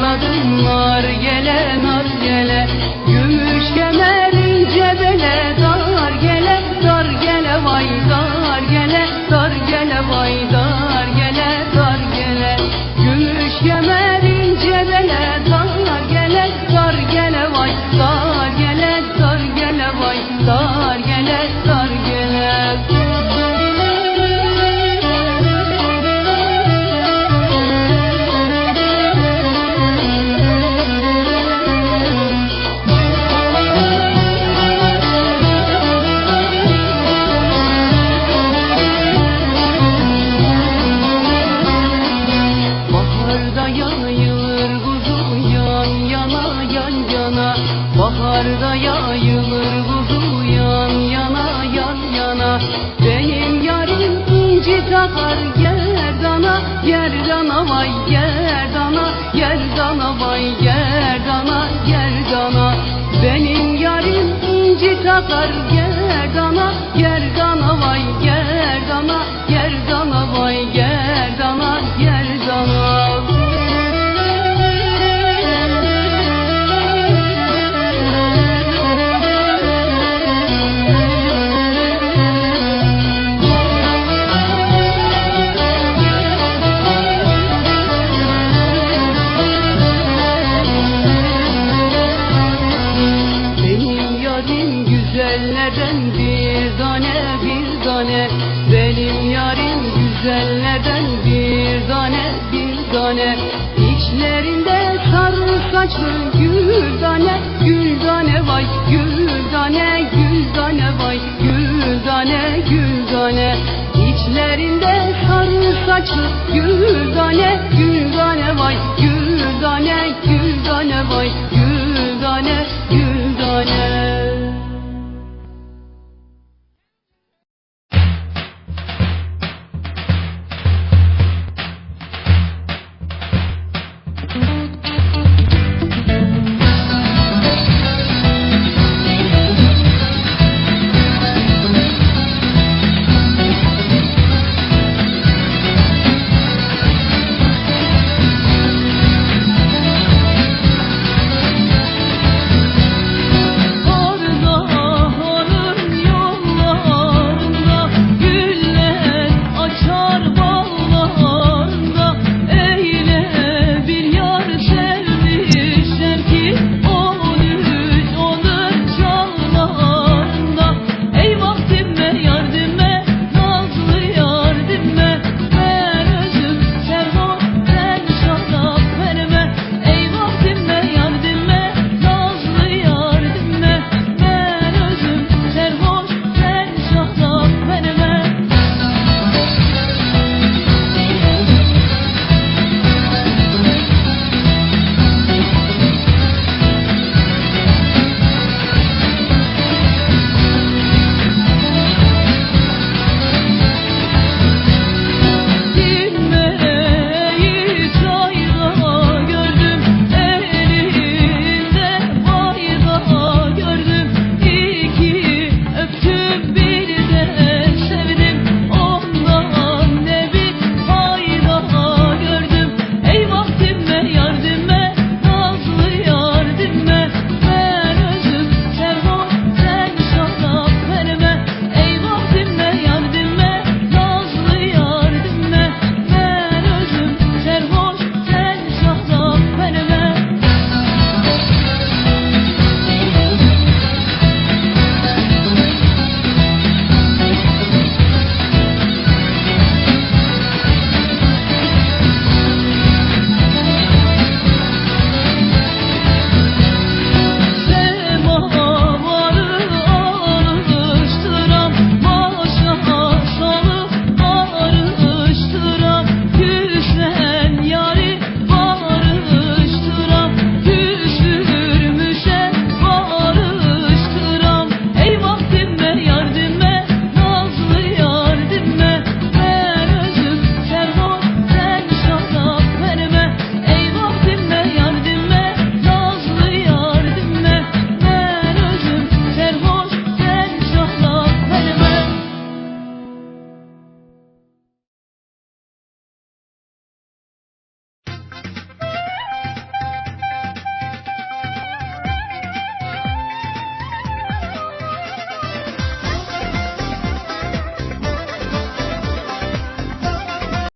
Nar gele Baharda yayılır kuzu yan yana yan yana. Baharda yayılır kuzu yan yana yan yana. Benim yarim inci takar gerdana Gerdana vay gerdana Gerdana vay gerdana Gerdana Benim yarim inci takar gerdana Gerdana vay gerdana Gerdana vay gerdana saçlı gül tane Gül tane vay gül tane gül tane vay gül tane gül tane. İçlerinde sarı saçlı gül tane